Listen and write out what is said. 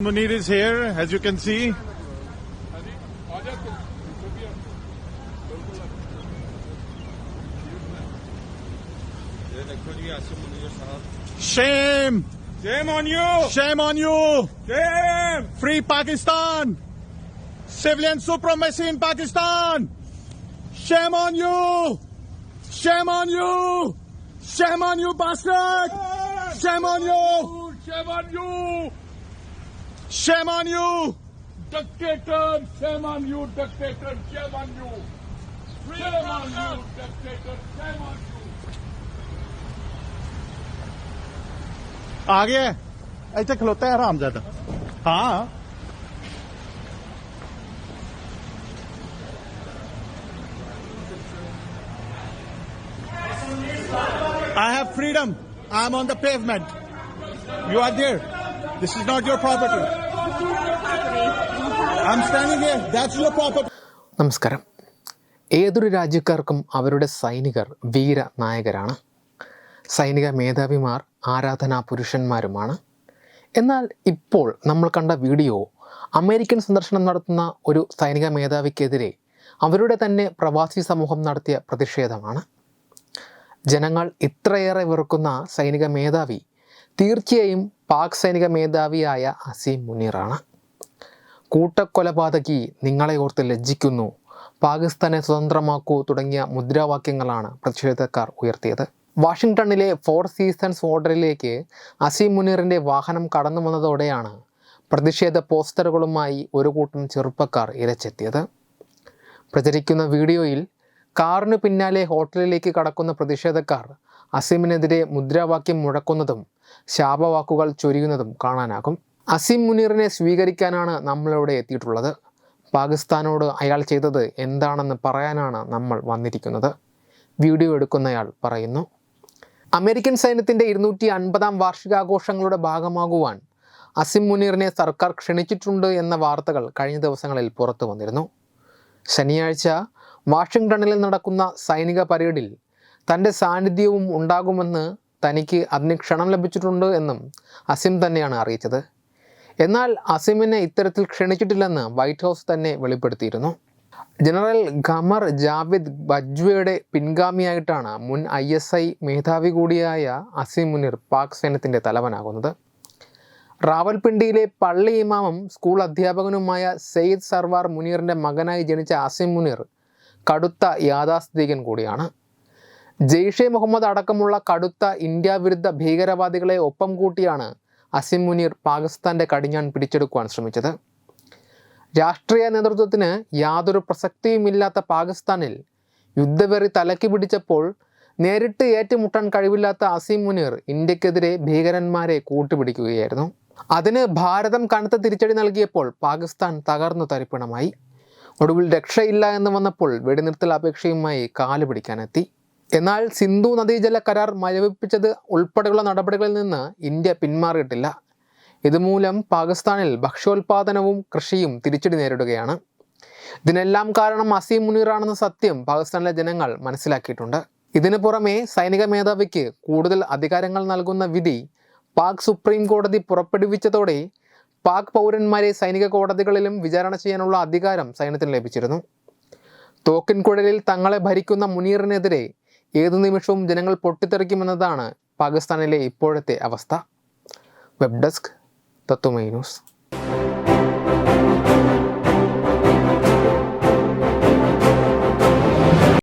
Munir is here, as you can see. Shame! Shame on you! Shame on you! Shame! Free Pakistan! Civilian supremacy in Pakistan! Shame on you! Shame on you! Shame on you, bastard! Shame on you! Shame on you! Shame on you! Dictator, shame on you, dictator, shame on you! Shame on you, dictator, shame on you! आ गया ऐसे खलोता है आराम ज्यादा हाँ I have freedom. I'm on the pavement. You are there. This is not your property. I'm standing here. That's your property. നമസ്കാരം ഏതൊരു രാജ്യക്കാർക്കും അവരുടെ സൈനികർ വീര നായകരാണ് സൈനിക മേധാവിമാർ ആരാധനാ പുരുഷന്മാരുമാണ് എന്നാൽ ഇപ്പോൾ നമ്മൾ കണ്ട വീഡിയോ അമേരിക്കൻ സന്ദർശനം നടത്തുന്ന ഒരു സൈനിക മേധാവിക്കെതിരെ അവരുടെ തന്നെ പ്രവാസി സമൂഹം നടത്തിയ പ്രതിഷേധമാണ് ജനങ്ങൾ ഇത്രയേറെ വെറുക്കുന്ന സൈനിക മേധാവി തീർച്ചയായും പാക് സൈനിക മേധാവിയായ അസീം മുനീറാണ്. കൂട്ടക്കൊലപാതകി നിങ്ങളെ ഓർത്ത് ലജ്ജിക്കുന്നു. പാകിസ്ഥാനെ സ്വതന്ത്രമാക്കൂ തുടങ്ങിയ മുദ്രാവാക്യങ്ങളാണ് പ്രതിഷേധക്കാർ ഉയർത്തിയത്. വാഷിങ്ടണിലെ ഫോർ സീസൺസ് ഹോട്ടലിലേക്ക് അസീം മുനീറിന്റെ വാഹനം കടന്നു വന്നതോടെയാണ് പ്രതിഷേധ പോസ്റ്ററുകളുമായി ഒരു കൂട്ടം ചെറുപ്പക്കാർ ഇരച്ചെത്തിയത്. പ്രചരിക്കുന്ന വീഡിയോയിൽ കാറിനു പിന്നാലെ ഹോട്ടലിലേക്ക് കടക്കുന്ന പ്രതിഷേധക്കാർ അസീമിനെതിരെ മുദ്രാവാക്യം മുഴക്കുന്നതും ശാപവാക്കുകൾ ചൊരിയുന്നതും കാണാനാകും. അസിം മുനീറിനെ സ്വീകരിക്കാനാണ് നമ്മളിവിടെ എത്തിയിട്ടുള്ളത്. പാകിസ്ഥാനോട് അയാൾ ചെയ്തത് എന്താണെന്ന് പറയാനാണ് നമ്മൾ വന്നിരിക്കുന്നത്. വീഡിയോ എടുക്കുന്നയാൾ പറയുന്നു അമേരിക്കൻ സൈന്യത്തിന്റെ ഇരുന്നൂറ്റി അൻപതാം വാർഷികാഘോഷങ്ങളുടെ ഭാഗമാകുവാൻ അസിം മുനീറിനെ സർക്കാർ ക്ഷണിച്ചിട്ടുണ്ട് എന്ന വാർത്തകൾ കഴിഞ്ഞ ദിവസങ്ങളിൽ പുറത്തു വന്നിരുന്നു. ശനിയാഴ്ച വാഷിംഗ്ടണിൽ നടക്കുന്ന സൈനിക പരേഡിൽ തന്റെ സാന്നിധ്യവും ഉണ്ടാകുമെന്ന് തനിക്ക് അതിന് ക്ഷണം ലഭിച്ചിട്ടുണ്ട് എന്നും അസിം തന്നെയാണ് അറിയിച്ചത്. എന്നാൽ അസിമിനെ ഇത്തരത്തിൽ ക്ഷണിച്ചിട്ടില്ലെന്ന് വൈറ്റ് ഹൗസ് തന്നെ വെളിപ്പെടുത്തിയിരുന്നു. ജനറൽ ഖമർ ജാവിദ് ബജ്വയുടെ പിൻഗാമിയായിട്ടാണ് മുൻ ഐ എസ് ഐ മേധാവി കൂടിയായ അസിം മുനിർ പാക് സൈന്യത്തിന്റെ തലവനാകുന്നത്. റാവൽപിണ്ടിയിലെ പള്ളി ഇമാമും സ്കൂൾ അധ്യാപകനുമായ സെയ്ദ് സർവാർ മുനീറിന്റെ മകനായി ജനിച്ച അസിം മുനീർ കടുത്ത യാഥാസ്ഥിതികൻ കൂടിയാണ്. ജെയ്ഷെ മുഹമ്മദ് അടക്കമുള്ള കടുത്ത ഇന്ത്യ വിരുദ്ധ ഭീകരവാദികളെ ഒപ്പം കൂട്ടിയാണ് അസിം മുനീർ പാകിസ്ഥാന്റെ കടിഞ്ഞാൻ പിടിച്ചെടുക്കുവാൻ ശ്രമിച്ചത്. രാഷ്ട്രീയ നേതൃത്വത്തിന് യാതൊരു പ്രസക്തിയുമില്ലാത്ത പാകിസ്ഥാനിൽ യുദ്ധവെറി തലക്കി പിടിച്ചപ്പോൾ നേരിട്ട് ഏറ്റുമുട്ടാൻ കഴിവില്ലാത്ത അസീം മുനീർ ഇന്ത്യക്കെതിരെ ഭീകരന്മാരെ കൂട്ടുപിടിക്കുകയായിരുന്നു. അതിന് ഭാരതം കനത്ത തിരിച്ചടി നൽകിയപ്പോൾ പാകിസ്ഥാൻ തകർന്നു തരിപ്പണമായി. ഒടുവിൽ രക്ഷയില്ല എന്ന് വന്നപ്പോൾ വെടിനിർത്തൽ അപേക്ഷയുമായി കാൽ പിടിക്കാനെത്തി. എന്നാൽ സിന്ധു നദീജല കരാർ മരവിപ്പിച്ചത് ഉൾപ്പെടെയുള്ള നടപടികളിൽ നിന്ന് ഇന്ത്യ പിന്മാറിയിട്ടില്ല. ഇതുമൂലം പാകിസ്ഥാനിൽ ഭക്ഷ്യോൽപാദനവും കൃഷിയും തിരിച്ചടി നേരിടുകയാണ്. ഇതിനെല്ലാം കാരണം അസീം മുനീറാണെന്ന സത്യം പാകിസ്ഥാനിലെ ജനങ്ങൾ മനസ്സിലാക്കിയിട്ടുണ്ട്. ഇതിനു പുറമെ സൈനിക മേധാവിക്ക് കൂടുതൽ അധികാരങ്ങൾ നൽകുന്ന വിധി പാക് സുപ്രീം കോടതി പുറപ്പെടുവിച്ചതോടെ പാക് പൗരന്മാരെ സൈനിക കോടതികളിലും വിചാരണ ചെയ്യാനുള്ള അധികാരം സൈന്യത്തിന് ലഭിച്ചിരുന്നു. തോക്കിൻ കുഴലിൽ തങ്ങളെ ഭരിക്കുന്ന മുനീറിനെതിരെ ഏതു നിമിഷവും ജനങ്ങൾ പൊട്ടിത്തെറിക്കുമെന്നതാണ് പാകിസ്ഥാനിലെ ഇപ്പോഴത്തെ അവസ്ഥ. Web desk Tatwamayi news.